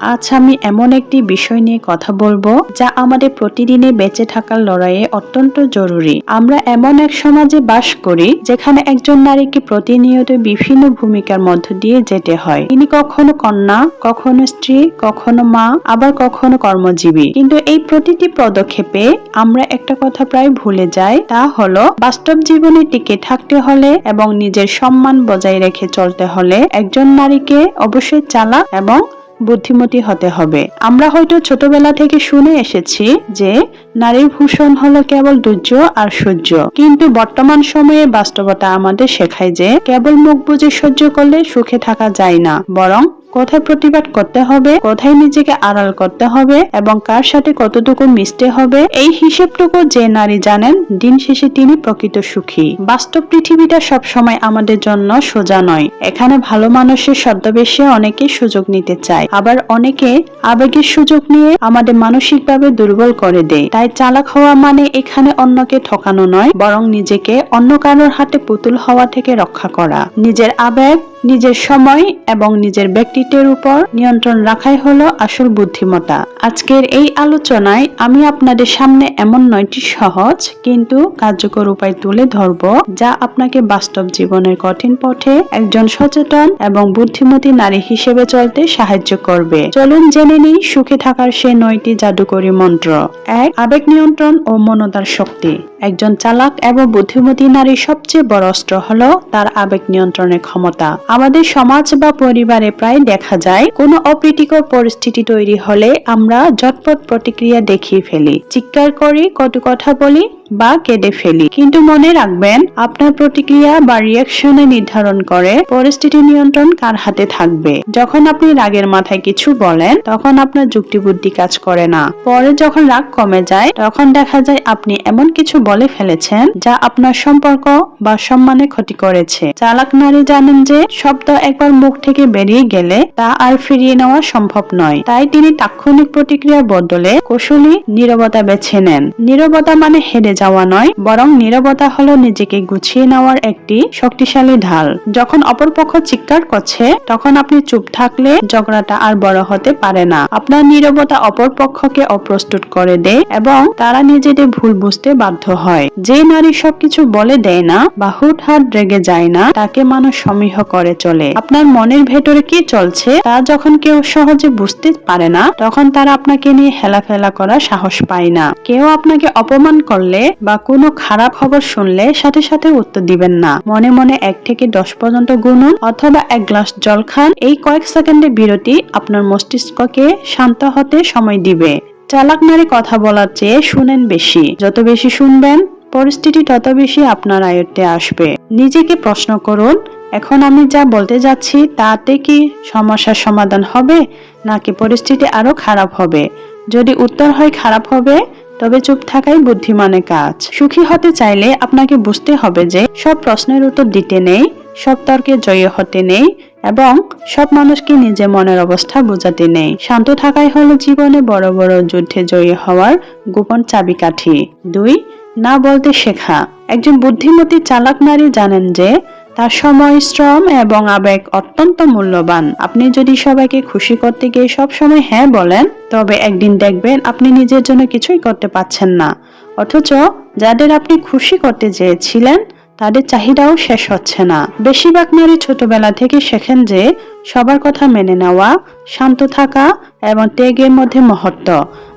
আজ আমি এমন একটি বিষয় নিয়ে কথা বলব যা আমাদের প্রতিদিনে বেঁচে থাকার লড়াইয়ে অত্যন্ত জরুরি। আমরা এমন এক সমাজে বাস করি যেখানে একজন নারীকে প্রতিনিয়ত বিভিন্ন ভূমিকার মধ্য দিয়ে যেতে হয়। তিনি কখনো কন্যা, কখনো স্ত্রী, কখনো মা, আবার কখনো কর্মজীবী। কিন্তু এই প্রতিটি পদক্ষেপে আমরা একটা কথা প্রায় ভুলে যাই, তা হলো বাস্তব জীবনে টিকে থাকতে হলে এবং নিজের সম্মান বজায় রেখে চলতে হলে একজন নারীকে অবশ্যই চালাক এবং বুদ্ধিমতী হতে হবে। আমরা হয়তো ছোটবেলা থেকে শুনে এসেছি যে নারীর ভূষণ হলো কেবল দুর্য আর সহ্য। কিন্তু বর্তমান সময়ে বাস্তবতা আমাদের শেখায় যে কেবল মুখ বুঝে সহ্য করলে সুখে থাকা যায় না, বরং কোথায় প্রতিবাদ করতে হবে, কোথায় নিজেকে আড়াল করতে হবে এবং কার সাথে কতটুকু মিশতে হবে, এই হিসেবটুকু যে নারী জানেন, দিন শেষে তিনি প্রকৃত সুখী। বাস্তব পৃথিবীটা সব সময় আমাদের জন্য সোজা নয়। এখানে ভালো মানুষের ছদ্মবেশে অনেকে সুযোগ নিতে চায়। আবার অনেকে আবেগের সুযোগ নিয়ে আমাদের মানসিকভাবে দুর্বল করে দেয়। তাই চালাক হওয়া মানে এখানে অন্যকে ঠকানো নয়, বরং নিজেকে অন্য কারোর হাতে পুতুল হওয়া থেকে রক্ষা করা। নিজের আবেগ নিজের সময় এবং নিজের ব্যক্তিত্বের উপর নিয়ন্ত্রণ রাখাই হলো আসল বুদ্ধিমত্তা। আজকের এই আলোচনায় আমি আপনাদের সামনে এমন নয়টি সহজ কিন্তু কার্যকর উপায় তুলে ধরব যা আপনাকে বাস্তব জীবনের কঠিন পথে একজন সচেতন এবং বুদ্ধিমতী নারী হিসেবে চলতে সাহায্য করবে। চলুন জেনে নিই সুখে থাকার সেই নয়টি জাদুকরী মন্ত্র। এক, আবেগ নিয়ন্ত্রণ ও মনতার শক্তি। একজন চালাক এবং বুদ্ধিমতী নারীর সবচেয়ে বড় অস্ত্র হলো তার আবেগ নিয়ন্ত্রণের ক্ষমতা। আমাদের সমাজ বা পরিবারে প্রায় দেখা যায়, কোনো অপ্রীতিকর পরিস্থিতি তৈরি হলে আমরা ঝটপট প্রতিক্রিয়া দেখিয়ে ফেলি। চিৎকার করি, কটু কথা বলি বা কেঁদে ফেলি। কিন্তু মনে রাখবেন, আপনার প্রতিক্রিয়া বা রিয়াকশনে নির্ধারণ করে পরিস্থিতি নিয়ন্ত্রণ কার হাতে থাকবে। যখন আপনি রাগের মাথায় কিছু বলেন, তখন আপনার যুক্তি বুদ্ধি কাজ করে না। পরে যখন রাগ কমে যায়, তখন দেখা যায় আপনি এমন কিছু বলে ফেলেছেন যা আপনার সম্পর্ক বা সম্মানে ক্ষতি করেছে। চালাক নারী জানেন যে শব্দ একবার মুখ থেকে বেরিয়ে গেলে তা আর ফিরিয়ে নেওয়া সম্ভব নয়। তাই তিনি তাৎক্ষণিক প্রতিক্রিয়ার বদলে কৌশলী নীরবতা বেছে নেন। নীরবতা মানে হেরে যাওয়া নয়, বরং নীরবতা হলো নিজেকে গুছিয়ে নেওয়ার একটি শক্তিশালী ঢাল। যখন অপরপক্ষ চিৎকার করছে, তখন আপনি চুপ থাকলে ঝগড়াটা আর বড় হতে পারে না। আপনার নীরবতা অপরপক্ষকে অপ্রস্তুত করে দেয় এবং তারা নিজেদের ভুল বুঝতে বাধ্য হয়। যে নারী সবকিছু বলে দেয় না বা হুট হুটহাট রেগে যায় না, তাকে মানুষ সমীহ করে। চলে। আপনার মনের ভেতরে কি চলছে? তা যখন কেউ সহজে বুঝতে পারে না, তখন তারা আপনাকে নিয়ে হেলাফেলা করার সাহস পায় না। কেউ আপনাকে অপমান করলে বা কোনো খারাপ খবর শুনলে সাথে সাথে উত্তর দিবেন না। মনে মনে এক থেকে দশ পর্যন্ত গুনুন অথবা এক গ্লাস জল খান। এই কয়েক সেকেন্ডের বিরতি আপনার মস্তিষ্ককে শান্ত হতে সময় দিবে। চালাক নারী কথা বলার চেয়ে শুনেন বেশি। যত বেশি শুনবেন, পরিস্থিতি তত বেশি আপনার আয়ত্তে আসবে। নিজেকে প্রশ্ন করুন এখন আমি যা বলতে যাচ্ছি তাতে কি সমস্যার সমাধান হবে, নাকি পরিস্থিতি আরও খারাপ হবে? যদি উত্তর হয় খারাপ হবে, তবে চুপ থাকাই বুদ্ধিমানের কাজ। সুখী হতে চাইলে আপনাকে বুঝতে হবে যে সব প্রশ্নের উত্তর দিতে নেই, সব তর্কে জয়ী হতে নেই এবং সব মানুষকে নিজে মনের অবস্থা বোঝাতে নেই। শান্ত থাকাই হলো জীবনে বড় বড় যুদ্ধে জয়ী হওয়ার গোপন চাবিকাঠি। দুই, না বলতে শেখা। একজন বুদ্ধিমতী চালাক নারী জানেন যে তার সময় শ্রম এবং আবেগ অত্যন্ত মূল্যবান। আপনি যদি সবাইকে খুশি করতে গিয়ে সব সময় হ্যাঁ বলেন, তবে একদিন দেখবেন আপনি নিজের জন্য কিছুই করতে পারছেন না। অথচ যাদের আপনি খুশি করতে চেয়েছিলেন তাদের চাহিদাও শেষ হচ্ছে না। বেশিরভাগ নারী ছোটবেলা থেকে শেখেন যে, সবার কথা মেনে নেওয়া, শান্ত থাকা এবং ত্যাগের মধ্যে মহত্ব।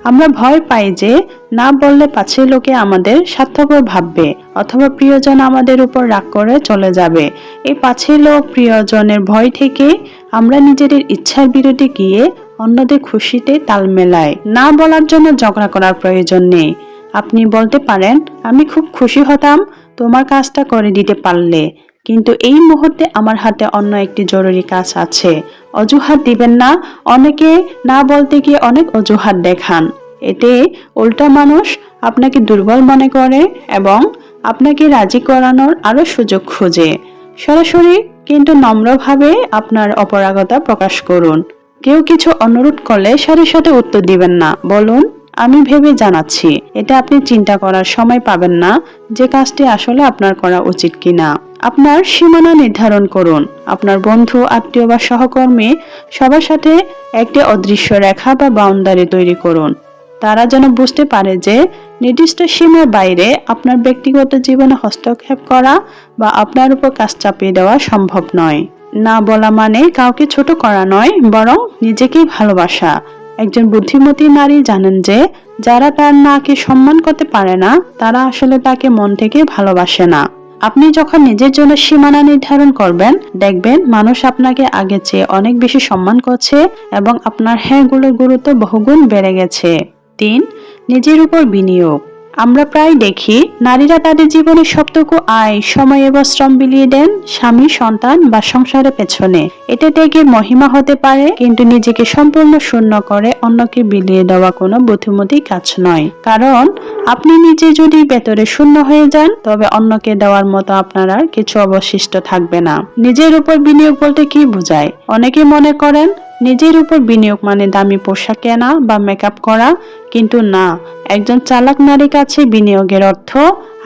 আমরা ভয় পাই যে, না বললে পাছে লোকে আমাদের স্বার্থপর ভাববে অথবা প্রিয়জন আমাদের উপর রাগ করে চলে যাবে। এই পাছে লোক প্রিয়জনের ভয় থেকে আমরা নিজেদের ইচ্ছার বিরুদ্ধে গিয়ে অন্যদের খুশিতে তাল মেলাই না বলার জন্য ঝগড়া করার প্রয়োজন নেই। আপনি বলতে পারেন, আমি খুব খুশি হতাম তোমার কাজটা করে দিতে পারলে, কিন্তু এই মুহূর্তে আমার হাতে অন্য একটি জরুরি কাজ আছে। অজুহাত দিবেন না, অনেকে না বলতে গিয়ে অনেক অজুহাত দেখান। এতে উল্টা মানুষ আপনাকে দুর্বল মনে করে এবং আপনাকে রাজি করানোর আরও সুযোগ খোঁজে। সরাসরি কিন্তু নম্রভাবে আপনার অপরাগতা প্রকাশ করুন। কেউ কিছু অনুরোধ করলে সাথে সাথে উত্তর দিবেন না। বলুন। আমি ভেবে জানাচ্ছি, এটা আপনি চিন্তা করার সময় পাবেন না যে কাজটি আসলে আপনার করা উচিত কিনা। আপনার সীমানা নির্ধারণ করুন। আপনার বন্ধু, আত্মীয় বা সহকর্মী সবার সাথে একটি অদৃশ্য রেখা বা বাউন্ডারি তৈরি করুন। তারা যেন বুঝতে পারে যে নির্দিষ্ট সীমার বাইরে আপনার ব্যক্তিগত জীবনে হস্তক্ষেপ করা বা আপনার উপর কাজ চাপিয়ে দেওয়া সম্ভব নয়। না বলা মানে কাউকে ছোট করা নয়, বরং নিজেকেই ভালোবাসা। একজন বুদ্ধিমতী নারী জানেন যে, যারা তার নাকে সম্মান করতে পারে না, তারা আসলে তাকে মন থেকে ভালোবাসে না। আপনি যখন নিজের জন্য সীমানা নির্ধারণ করবেন, দেখবেন মানুষ আপনাকে আগে চেয়ে অনেক বেশি সম্মান করছে এবং আপনার হ্যাঁগুলোর গুরুত্ব বহুগুণ বেড়ে গেছে। তিন, নিজের উপর বিনিয়োগ। আমরা প্রায় দেখি, নারীরা তাদের জীবনের সবটুকু আয়, সময় এবং শ্রম বিলিয়ে দেন, স্বামী, সন্তান বা সংসারের পেছনে। এটা ত্যাগের মহিমা হতে পারে, কিন্তু নিজেকে সম্পূর্ণ শূন্য করে অন্যকে বিলিয়ে দেওয়া কোনো বুদ্ধিমতী কাজ নয়। কারণ, আপনি নিজে যদি ভেতরে শূন্য হয়ে যান, তবে অন্যকে দেওয়ার মতো আপনার আর কিছু অবশিষ্ট থাকবে না। নিজের উপর বিনিয়োগ বলতে কি বোঝায়? অনেকে মনে করেন, নিজের উপর বিনিয়োগ মানে দামি পোশাক কেনা বা মেকআপ করা কিন্তু না, একজন চালাক নারীর কাছে বিনিয়োগের অর্থ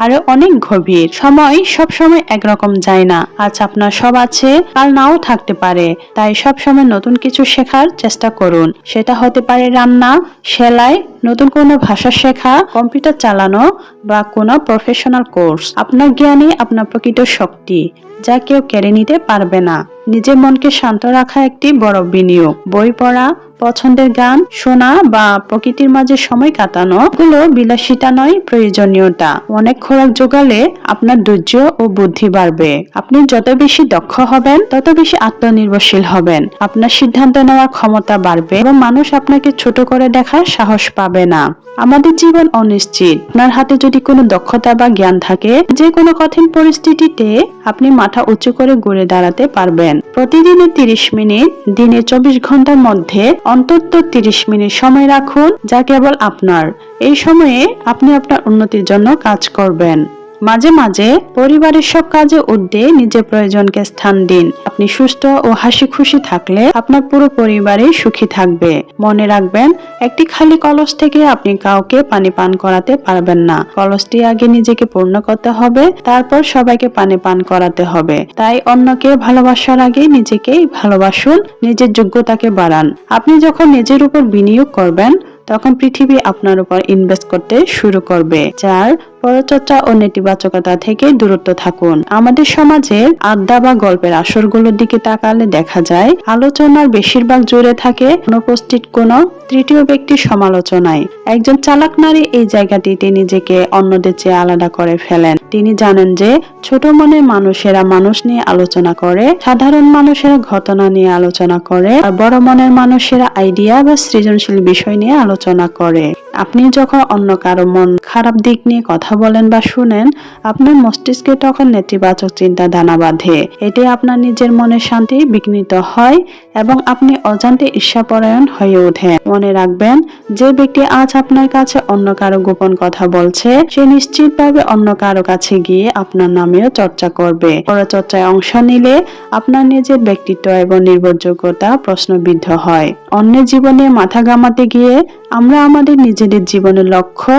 আরও অনেক গভীর। সময় সব সময় একরকম যায় না। আজ আপনার সব আছে, কাল নাও থাকতে পারে। তাই সব সময় নতুন কিছু শেখার চেষ্টা করুন। সেটা হতে পারে রান্না, সেলাই, নতুন কোনো ভাষা শেখা, কম্পিউটার চালানো বা কোনো প্রফেশনাল কোর্স আপনার জ্ঞানই আপনার প্রকৃত শক্তি, যা কেউ কেড়ে নিতে পারবে না। নিজের মনকে শান্ত রাখা একটি বড় বিনিয়োগ। বই পড়া পছন্দের গান, শোনা বা প্রকৃতির মাঝে সময় কাটানো গুলো বিলাসিতা নয়, প্রয়োজনীয়তা। অনেক খোরাক জোগালে আপনার ধৈর্য ও বুদ্ধি বাড়বে। আপনি যত বেশি দক্ষ হবেন, তত বেশি আত্মনির্ভরশীল হবেন। আপনার সিদ্ধান্ত নেওয়ার ক্ষমতা বাড়বে এবং মানুষ আপনাকে ছোট করে দেখার সাহস পাবে না। আমাদের জীবন অনিশ্চিত। আপনার হাতে যদি কোনো দক্ষতা বা জ্ঞান থাকে, যে কোনো কঠিন পরিস্থিতিতে আপনি মাথা উঁচু করে ঘুরে দাঁড়াতে পারবেন। প্রতিদিনের তিরিশ মিনিট, দিনে চব্বিশ ঘণ্টার মধ্যে অন্তত তিরিশ মিনিট সময় রাখুন, যা কেবল আপনার। এই সময়ে আপনি আপনার উন্নতির জন্য কাজ করবেন। মাঝে মাঝে পরিবারের সব কাজে উদ্যে নিজের প্রয়োজনকে স্থান দিন। আপনি সুস্থ ও হাসি খুশি থাকলে আপনার পুরো পরিবারই সুখী থাকবে। মনে রাখবেন, একটি খালি কলস থেকে আপনি কাউকে পানি পান করাতে পারবেন না। কলসটি আগে নিজেকে পূর্ণ করতে হবে, তারপর সবাইকে পানি পান করাতে হবে। তাই অন্যকে ভালোবাসার আগে নিজেকেই ভালোবাসুন, নিজের যোগ্যতাকে বাড়ান। আপনি যখন নিজের উপর বিনিয়োগ করবেন, তখন পৃথিবী আপনার উপর ইনভেস্ট করতে শুরু করবে, যার পরচর্চা ও নেতিবাচকতা থেকে দূরত্ব থাকুন। আমাদের সমাজের আড্ডা বা গল্পের আসরগুলোর দিকে তাকালে দেখা যায়, আলোচনার বেশিরভাগ জুড়ে থাকে অনুপস্থিত কোনো তৃতীয় ব্যক্তির সমালোচনায়। একজন চালাক নারী এই জায়গাটিতে নিজেকে অন্যদের চেয়ে আলাদা করে ফেলেন। তিনি জানেন যে, ছোট মনের মানুষেরা মানুষ নিয়ে আলোচনা করে, সাধারণ মানুষেরা ঘটনা নিয়ে আলোচনা করে, আর বড় মনের মানুষেরা আইডিয়া বা সৃজনশীল বিষয় নিয়ে আলোচনা করে। আপনি যখন অন্য কারও মন খারাপ দিক নিয়ে কথা বলেন বা শুনেন, আপনার মস্তিষ্কে তখন নেতিবাচক চিন্তা দানা বাঁধে। এটি আপনার নিজের মনের শান্তি বিঘ্নিত হয় এবং আপনি অজান্তে ঈর্ষাপরায়ণ হয়ে ওঠেন। মনে রাখবেন, যে ব্যক্তি আজ আপনার কাছে অন্য কারও গোপন কথা বলছে, সে নিশ্চিতভাবে অন্য কারও কাছে গিয়ে আপনার নামেও চর্চা করবে। পরচর্চায় অংশ নিলে আপনার নিজের ব্যক্তিত্ব এবং নির্ভরযোগ্যতা প্রশ্নবিদ্ধ হয়। অন্যের জীবনে মাথা ঘামাতে গিয়ে আমরা আমাদের নিজেদের জীবনের লক্ষ্য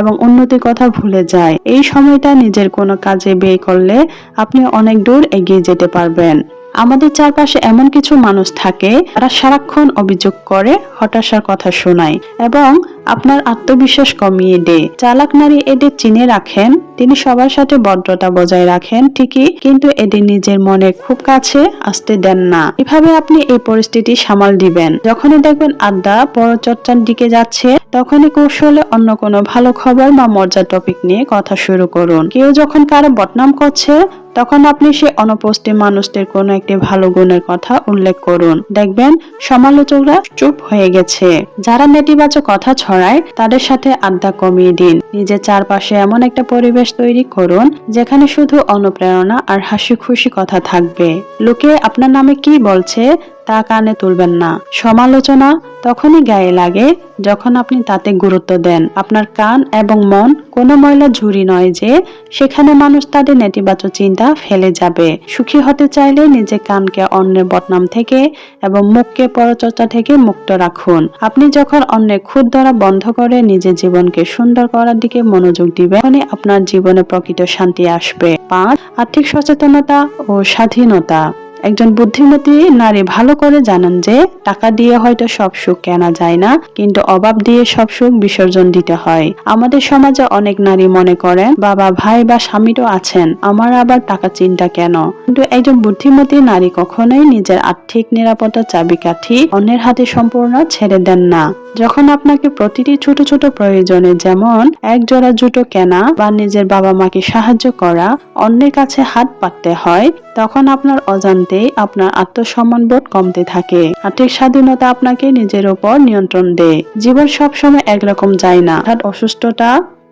এবং উন্নতির কথা ভুলে যায়। এই সময়টা নিজের কোনো কাজে ব্যয় করলে আপনি অনেক দূর এগিয়ে যেতে পারবেন। আমাদের চারপাশে এমন কিছু মানুষ থাকে তারা সারাক্ষণ অভিযোগ করে, হতাশার কথা শোনায় এবং আপনার আত্মবিশ্বাস কমিয়ে দেয় চালাক নারী এদের চিনে রাখেন, তিনি সবার সাথে ভদ্রতা বজায় রাখেন, ঠিকই, কিন্তু এদের নিজের মনে খুব কাছে আসতে দেন না। এভাবে আপনি এই পরিস্থিতি সামাল দিবেন। যখনই দেখবেন আড্ডা, পরচর্চার দিকে যাচ্ছে, তখনই কৌশলে অন্য কোনো ভালো খবর বা মজার টপিক নিয়ে কথা শুরু করুন। কেউ যখন কারও বদনাম করছে, তখন আপনি সে অনুপস্থিত মানুষদের কোনো একটি ভালো গুণের কথা উল্লেখ করুন। দেখবেন, সমালোচকরা চুপ হয়ে গেছে। যারা নেতিবাচক কথা ছড়ায় তাদের সাথে আড্ডা কমিয়ে দিন। নিজের চারপাশে এমন একটা পরিবেশ তৈরি করুন, যেখানে শুধু অনুপ্রেরণা আর হাসি খুশি কথা থাকবে। লোকে আপনার নামে কি বলছে তা কানে তুলবেন না। সমালোচনা তখনই গায়ে লাগে যখন আপনি তাতে গুরুত্ব দেন। আপনার কান এবং মন কোনো ময়লা ঝুরি নয় যে সেখানে মানুষ তাদের নেতিবাচক চিন্তা ফেলে যাবে। সুখী হতে চাইলে নিজে কানকে অন্যের বদনাম থেকে এবং মুখকে পরচর্চা থেকে মুক্ত রাখুন। আপনি যখন অন্যের খুদ ধরা বন্ধ করে নিজের জীবনকে সুন্দর করার দিকে মনোযোগ দিবেন, তখনই আপনার জীবনে প্রকৃত শান্তি আসবে। পাঁচ, আর্থিক সচেতনতা ও স্বাধীনতা। একজন বুদ্ধিমতী নারী ভালো করে জানেন যে টাকা দিয়ে হয়তো সব সুখ কেনা যায় না, কিন্তু অভাব দিয়ে সব সুখ বিসর্জন দিতে হয়। আমাদের সমাজে অনেক নারী মনে করে বাবা, ভাই বা স্বামীরও আছেন, আমার আবার টাকা চিন্তা কেন? কিন্তু একজন বুদ্ধিমতী নারী কখনোই নিজের আর্থিক নিরাপত্তার চাবিকাঠি অন্যের হাতে সম্পূর্ণ ছেড়ে দেন না। যখন আপনাকে প্রতিটি ছোট ছোট প্রয়োজনে যেমন এক জোড়া জুতো কেনা বা নিজের বাবা মাকে সাহায্য করা, অন্যের কাছে হাত পাততে হয় তখন আপনার অজান্তেই আপনার আত্মসম্মান বোধ কমতে থাকে। আর্থিক স্বাধীনতা আপনাকে নিজের উপর নিয়ন্ত্রণ দেয়। জীবন সবসময় একরকম যায় না। অর্থাৎ অসুস্থতা,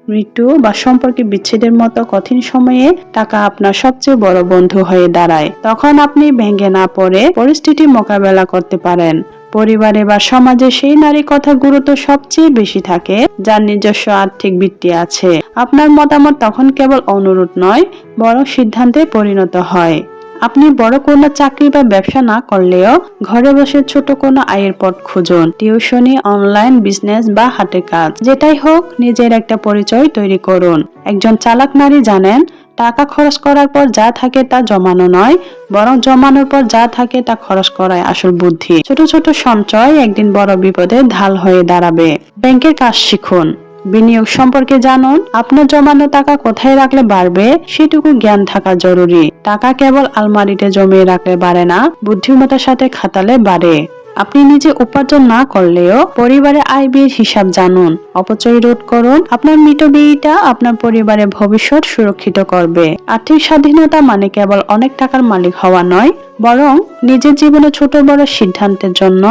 মৃত্যু বা সম্পর্কে বিচ্ছেদের মতো কঠিন সময়ে টাকা আপনার সবচেয়ে বড় বন্ধু হয়ে দাঁড়ায়। তখন আপনি ভেঙে না পড়ে পরিস্থিতি মোকাবেলা করতে পারেন। পরিবারে বা সমাজে সেই নারী কথা গুরুত্ব সবচেয়ে বেশি থাকে, যার নিজস্ব আর্থিক বৃত্তি আছে। আপনার মতামত তখন কেবল অনুরোধ নয়, বরং সিদ্ধান্তে পরিণত হয়। আপনি বড় কোনো চাকরি বা ব্যবসা না করলেও ঘরে বসে ছোট কোনো আয়ের পথ খুঁজুন, টিউশনি, অনলাইন, বিজনেস বা হাতের কাজ। যেটাই হোক, নিজের একটা পরিচয় তৈরি করুন। একজন চালাক নারী জানেন টাকা খরচ করার পর যা থাকে তা জমানো নয়, বরং জমানোর পর যা থাকে তা খরচ করাই আসল বুদ্ধি। ছোট ছোট সঞ্চয় একদিন বড় বিপদে ঢাল হয়ে দাঁড়াবে। ব্যাংকের কাজ শিখুন। বিনিয়োগ সম্পর্কে জানুন। আপনার জমানো টাকা কোথায় রাখলে বাড়বে, সেটুকু জ্ঞান থাকা জরুরি। টাকা কেবল আলমারিতে জমিয়ে রাখলে বাড়ে না বুদ্ধিমতার সাথে খাতালে বাড়ে। আপনি নিজে উপার্জন না করলেও পরিবারের আয় ব্যয়ের হিসাব জানুন, অপচয় রোধ করুন, আপনার মৃত ব্যয়টা আপনার পরিবারের ভবিষ্যৎ সুরক্ষিত করবে। আর্থিক স্বাধীনতা মানে কেবল অনেক টাকার মালিক হওয়া নয়, বরং নিজের জীবনে ছোট বড় সিদ্ধান্তের জন্য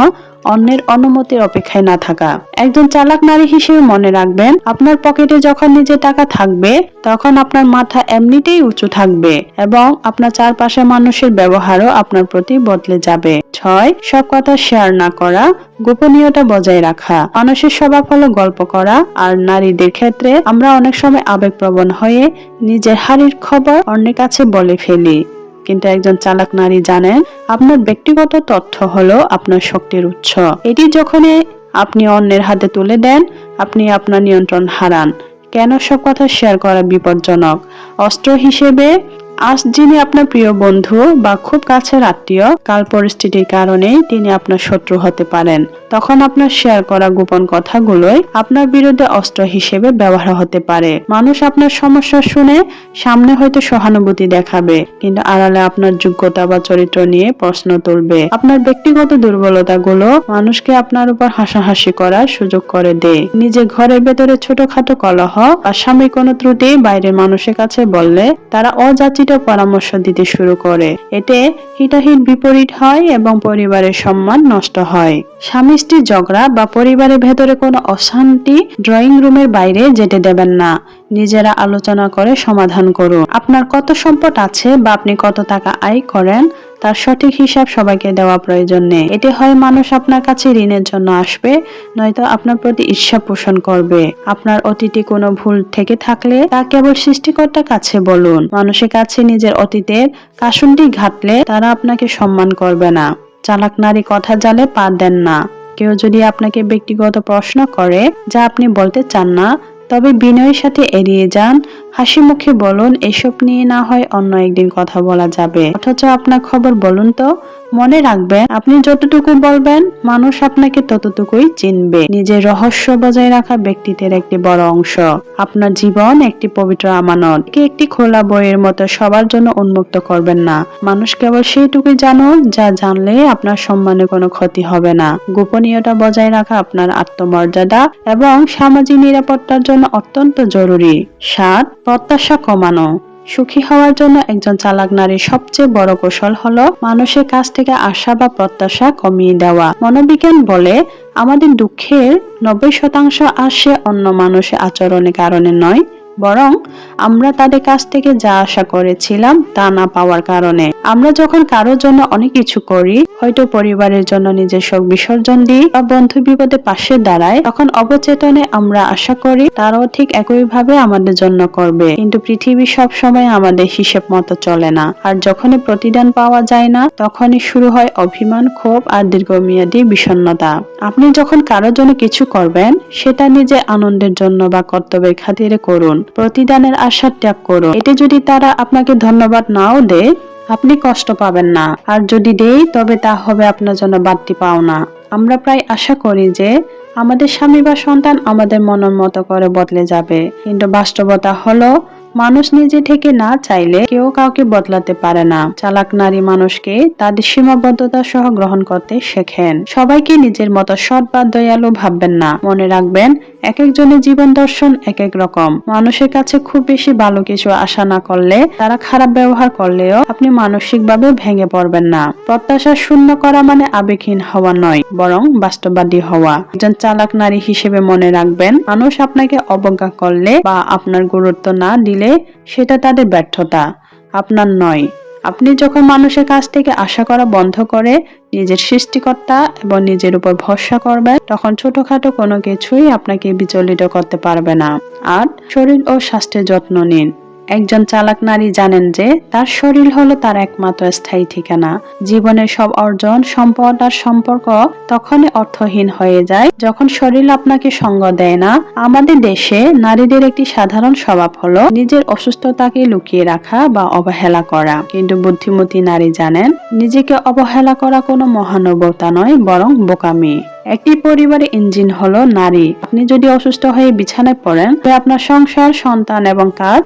অন্যের অনুমতির অপেক্ষায় না থাকা। একজন চালাক নারী হিসেবে মনে রাখবেন, আপনার পকেটে যখন নিজের টাকা থাকবে, তখন আপনার মাথা এমনিতেই উঁচু থাকবে এবং আপনার চারপাশের মানুষের ব্যবহারও আপনার প্রতি বদলে যাবে। ছয় সব কথা শেয়ার না করা, গোপনীয়তা বজায় রাখা, মানুষের স্বভাব হলো গল্প করা, আর নারীদের ক্ষেত্রে আমরা অনেক সময় আবেগপ্রবণ হয়ে নিজের হারির খবর অন্যের কাছে বলে ফেলি। কিন্তু একজন চালাক নারী জানেন, আপনার ব্যক্তিগত তথ্য হলো আপনার শক্তির উৎস। এটি যখনই আপনি অন্যের হাতে তুলে দেন, আপনি আপনার নিয়ন্ত্রণ হারান। কেন সব কথা শেয়ার করা বিপজ্জনক? অস্ত্র হিসেবে আজ যিনি আপনার প্রিয় বন্ধু বা খুব কাছের আত্মীয়, কাল পরিস্থিতির কারণেই তিনি আপনার শত্রু হতে পারেন। তখন আপনার শেয়ার করা গোপন কথাগুলোই আপনার বিরুদ্ধে অস্ত্র হিসেবে ব্যবহার হতে পারে। মানুষ আপনার সমস্যা শুনে সামনে হয়তো সহানুভূতি দেখাবে, কিন্তু আড়ালে আপনার যোগ্যতা বা চরিত্র নিয়ে প্রশ্ন তুলবে। আপনার ব্যক্তিগত দুর্বলতাগুলো মানুষকে আপনার উপর হাসাহাসি করার সুযোগ করে দেয়। নিজে ঘরের ভেতরে ছোটখাটো কলহ বা স্বামী কোনো ত্রুটি বাইরের মানুষের কাছে বললে তারা অযাচিত পরামর্শ দিতে শুরু করে। এতে হিতাহিত বিপরীত হয় এবং পরিবারের সম্মান নষ্ট হয়। স্বামী স্ত্রী ঝগড়া বা পরিবারের ভেতরে কোনো অশান্তি ড্রয়িং রুমের বাইরে যেতে দেবেন না। নিজেরা আলোচনা করে সমাধান করুন। আপনার কত সম্পদ আছে বা আপনি কত টাকা আয় করেন, তার সঠিক হিসাব সবাইকে দেওয়া প্রয়োজন নেই। এতে হয় মানুষ আপনার কাছে ঋণের জন্য আসবে, নয়তো আপনার প্রতি ঈর্ষা পোষণ করবে। আপনার অতীতে কোনো ভুল থেকে থাকলে তা কেবল সৃষ্টিকর্তার কাছে বলুন। মানুষের কাছে নিজের অতীতের কাসুনটি ঘাটলে তারা আপনাকে সম্মান করবে না। চালাক নারী কথা জালে পা দেন না। কেউ যদি আপনাকে ব্যক্তিগত প্রশ্ন করে, যা আপনি বলতে চান না তবে বিনয়ের সাথে এড়িয়ে যান। হাসি মুখে বলুন, এসব নিয়ে না হয় অন্য একদিন কথা বলা যাবে। অথচ আপনার খবর বলুন তো। মনে রাখবেন, আপনি যতটুকু বলবেন, মানুষ আপনাকে ততটুকুই চিনবে। নিজের রহস্য বজায় রাখা ব্যক্তিত্বের একটি বড় অংশ। আপনার জীবন একটি পবিত্র আমানত। কে একটি খোলা বইয়ের মতো সবার জন্য উন্মুক্ত করবেন না। মানুষ কেবল সেইটুকুই জানুন যা জানলে আপনার সম্মানে কোনো ক্ষতি হবে না। গোপনীয়তা বজায় রাখা আপনার আত্মমর্যাদা এবং সামাজিক নিরাপত্তার জন্য অত্যন্ত জরুরি। সাত, প্রত্যাশা কমানো। সুখী হওয়ার জন্য একজন চালাক নারীর সবচেয়ে বড় কৌশল হলো মানুষের কাছ থেকে আশা বা প্রত্যাশা কমিয়ে দেওয়া। মনোবিজ্ঞান বলে, আমাদের দুঃখের নব্বই শতাংশ আসে অন্য মানুষের আচরণের কারণে নয় বরং আমরা তাদের কাছ থেকে যা আশা করেছিলাম তা না পাওয়ার কারণে। আমরা যখন কারোর জন্য অনেক কিছু করি, হয়তো পরিবারের জন্য নিজের শোক বিসর্জন দিই বা বন্ধু বিপদে পাশে দাঁড়ায়, তখন অবচেতনে আমরা আশা করি তারাও ঠিক একইভাবে আমাদের জন্য করবে। কিন্তু পৃথিবী সব সময় আমাদের হিসেব মতো চলে না। আর যখনই প্রতিদান পাওয়া যায় না, তখনই শুরু হয় অভিমান, ক্ষোভ আর দীর্ঘমেয়াদী বিষণ্ণতা। আপনি যখন কারোর জন্য কিছু করবেন, সেটা নিজে আনন্দের জন্য বা কর্তব্যের খাতিরে করুন। প্রতিদানের আশা ত্যাগ করুন এতে যদি তারা আপনাকে ধন্যবাদ নাও দেয়, আপনি কষ্ট পাবেন না। আর যদি দেই তবে তা হবে আপনার জন্য বাড়তি পাওনা। আমরা প্রায় আশা করি যে, আমাদের স্বামী বা সন্তান আমাদের মনের মতো করে বদলে যাবে। কিন্তু বাস্তবতা হলো, মানুষ নিজে থেকে না চাইলে কেউ কাউকে বদলাতে পারে না। চালাক নারী মানুষকে তাদের সীমাবদ্ধতা সহ গ্রহণ করতে শেখেন। সবাইকে নিজের মতো সৎ বা দয়ালু ভাববেন না। মনে রাখবেন এক একজনের জীবন দর্শন এক এক রকম। মানুষের কাছে খুব বেশি ভালো কিছু আশা না করলে, তারা খারাপ ব্যবহার করলেও আপনি মানসিকভাবে ভেঙে পড়বেন না। প্রত্যাশা শূন্য করা মানে আবেগহীন হওয়া নয়, বরং বাস্তববাদী হওয়া। একজন চালাক নারী হিসেবে মনে রাখবেন, মানুষ আপনাকে অবজ্ঞা করলে বা আপনার গুরুত্ব না দিলে সেটা তাদের ব্যর্থতা, আপনার নয়। আপনি যখন মানুষের কাছ থেকে আশা করা বন্ধ করে, নিজের সৃষ্টিকর্তা এবং নিজের উপর ভরসা করবেন, তখন ছোটখাটো কোনো কিছুই আপনাকে বিচলিত করতে পারবে না। আর শরীর ও স্বাস্থ্যের যত্ন নিন। একজন চালাক নারী জানেন যে তার শরীর হলো তার একমাত্র স্থায়ী ঠিকানা। জীবনের সব অর্জন, সম্পদ আর সম্পর্ক তখনই অর্থহীন হয়ে যায় যখন শরীর আপনাকে সঙ্গ দেয় না। আমাদের দেশে নারীদের একটি সাধারণ স্বভাব হলো নিজের অসুস্থতাকে লুকিয়ে রাখা বা অবহেলা করা। কিন্তু বুদ্ধিমতী নারী জানেন, নিজেকে অবহেলা করা কোনো মহানুভবতা নয়, বরং বোকামি। একটি পরিবারে ইঞ্জিন হলো নারী। আপনি যদি অসুস্থ হয়ে বিছানায় পড়েন, তবে আপনার সংসার, সন্তান এবং কাজ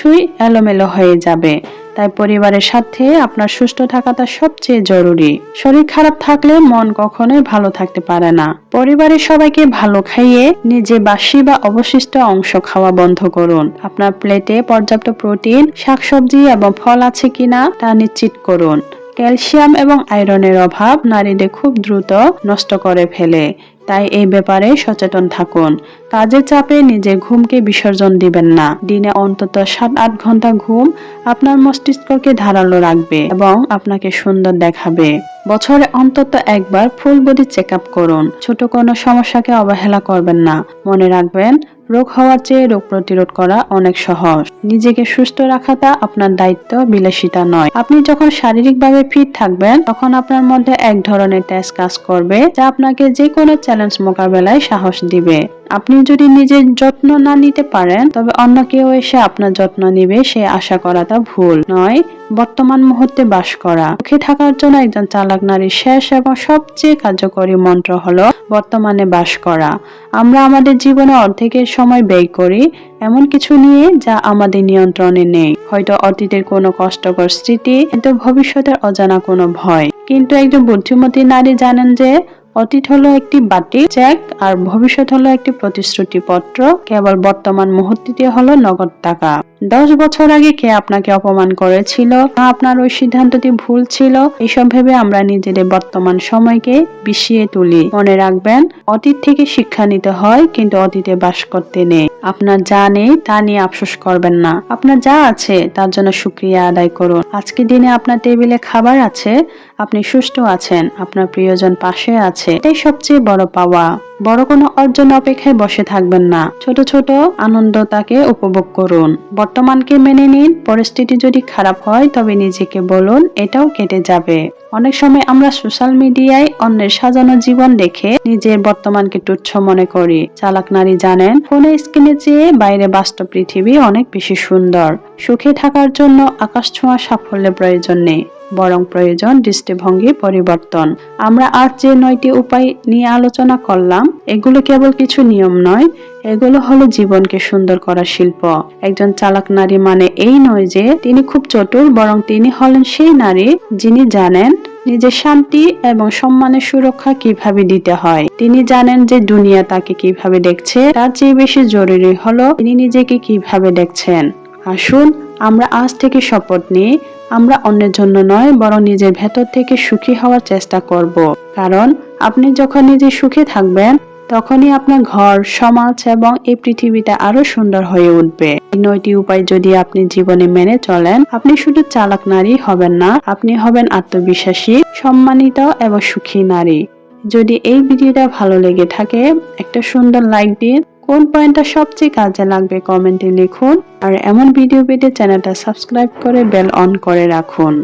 সবকিছুই এলোমেলো হয়ে যাবে। তাই পরিবারের সাথে আপনার সুস্থ থাকাটা সবচেয়ে জরুরি। শরীর খারাপ থাকলে মন কখনোই ভালো থাকতে পারে না। পরিবারের সবাইকে ভালো খাইয়ে নিজে বাসি বা অবশিষ্ট অংশ খাওয়া বন্ধ করুন। আপনার প্লেটে পর্যাপ্ত প্রোটিন, শাকসবজি এবং ফল আছে কিনা তা নিশ্চিত করুন। ক্যালসিয়াম এবং আয়রনের অভাব নারীদের খুব দ্রুত নষ্ট করে ফেলে। তাই এই ব্যাপারে সচেতন থাকুন। কাজের চাপে নিজের ঘুমকে বিসর্জন দিবেন না। দিনে অন্তত সাত, আট ঘণ্টা ঘুম আপনার মস্তিষ্ককে ধারালো রাখবে এবং আপনাকে সুন্দর দেখাবে। বছরে অন্তত একবার ফুল বডি চেক আপ করুন। ছোট কোনো সমস্যাকে অবহেলা করবেন না। মনে রাখবেন, রোগ হওয়ার চেয়ে রোগ প্রতিরোধ করা অনেক সহজ। নিজেকে সুস্থ রাখাটা আপনার দায়িত্ব, বিলাসিতা নয়। আপনি যখন শারীরিকভাবে ফিট থাকবেন, তখন আপনার মধ্যে এক ধরনের তেজ কাজ করবে, যা আপনাকে যে কোনো চ্যালেঞ্জ মোকাবেলায় সাহস দিবে। আপনি যদি নিজের যত্ন না নিতে পারেন, তবে অন্য কেউ এসে আপনার যত্ন নিবে, সে আশা করাটা ভুল নয়। বর্তমান মুহূর্তে বাস করা। সুখে থাকার জন্য একজন চালাক নারীর শেষ এবং সবচেয়ে কার্যকরী মন্ত্র হলো বর্তমানে বাস করা। আমরা আমাদের জীবনে অর্ধেকের সময় ব্যয় করি, এমন কিছু নিয়ে যা আমাদের নিয়ন্ত্রণে নেই। হয়তো অতীতের কোনো কষ্টকর স্মৃতি, কিন্তু ভবিষ্যতের অজানা কোনো ভয়। কিন্তু একজন বুদ্ধিমতী নারী জানেন যে অতীত হলো একটি বাটি চেক আর ভবিষ্যৎ হলো একটি প্রতিশ্রুতি পত্র কেবল বর্তমান মুহূর্তটি হলো নগদ টাকা। দশ বছর আগে কে আপনাকে অপমান করেছিল? আপনার ওই সিদ্ধান্তটি ভুল ছিল? এইসব ভেবে আমরা নিজেদের বর্তমান সময়কে বিষিয়ে তুলি। মনে রাখবেন, অতীত থেকে শিক্ষা নিতে হয়, কিন্তু অতীতে বাস করতে নেই। আপনার যা নেই, তা নিয়ে আফসোস করবেন না। আপনার যা আছে, তার জন্য সুক্রিয়া আদায় করুন। আজকে দিনে আপনার টেবিলে খাবার আছে, আপনি সুস্থ আছেন, আপনার প্রিয়জন পাশে আছে। এটাই সবচেয়ে বড় পাওয়া। বড় কোনো অর্জন অপেক্ষায় বসে থাকবেন না। ছোট ছোট আনন্দ তাকে উপভোগ করুন। বর্তমানকে মেনে নিন। পরিস্থিতি যদি খারাপ হয়, তবে নিজেকে বলুন, এটাও কেটে যাবে। অনেক সময় আমরা সোশ্যাল মিডিয়ায় অন্যের সাজানো জীবন দেখে নিজের বর্তমানকে তুচ্ছ মনে করি। চালাক নারী জানেন, ফোনে স্ক্রিনে চেয়ে বাইরে বাস্তব পৃথিবী অনেক বেশি সুন্দর। সুখে থাকার জন্য আকাশ ছোঁয়া সাফল্যের প্রয়োজন নেই। বরং প্রয়োজন দৃষ্টিভঙ্গি পরিবর্তন। আমরা আজ যে নয়টি উপায় নিয়ে আলোচনা করলাম, এগুলো কেবল কিছু নিয়ম নয়, এগুলো হলো জীবনকে সুন্দর করার শিল্প। একজন চালাক নারী মানে এই নয় যে, তিনি খুব চতুর, বরং তিনি হলেন সেই নারী যিনি জানেন নিজের শান্তি এবং সম্মানের সুরক্ষা কীভাবে দিতে হয়। তিনি জানেন যে দুনিয়া তাকে কীভাবে দেখছে, তার চেয়ে বেশি জরুরি হলো তিনি নিজেকে কীভাবে দেখছেন। আসুন, আমরা আজ থেকে শপথ নিই আমরা অন্যের জন্য নয়, বরং নিজের ভেতর থেকে সুখী হওয়ার চেষ্টা করব। কারণ, আপনি যখন নিজে সুখে থাকবেন, তখনই আপনার ঘর, সমাজ এবং এই পৃথিবীটা আরও সুন্দর হয়ে উঠবে। এই নয়টি উপায় যদি আপনি জীবনে মেনে চলেন, আপনি শুধু চালাক নারী হবেন না, আপনি হবেন আত্মবিশ্বাসী, সম্মানিত এবং সুখী নারী। যদি এই ভিডিওটা ভালো লেগে থাকে, একটা সুন্দর লাইক দিন কোন পয়েন্টটা সবচেয়ে কাজে লাগবে কমেন্টে লিখুন। আর এমন ভিডিও পেতে চ্যানেলটা সাবস্ক্রাইব করে বেল অন করে রাখুন।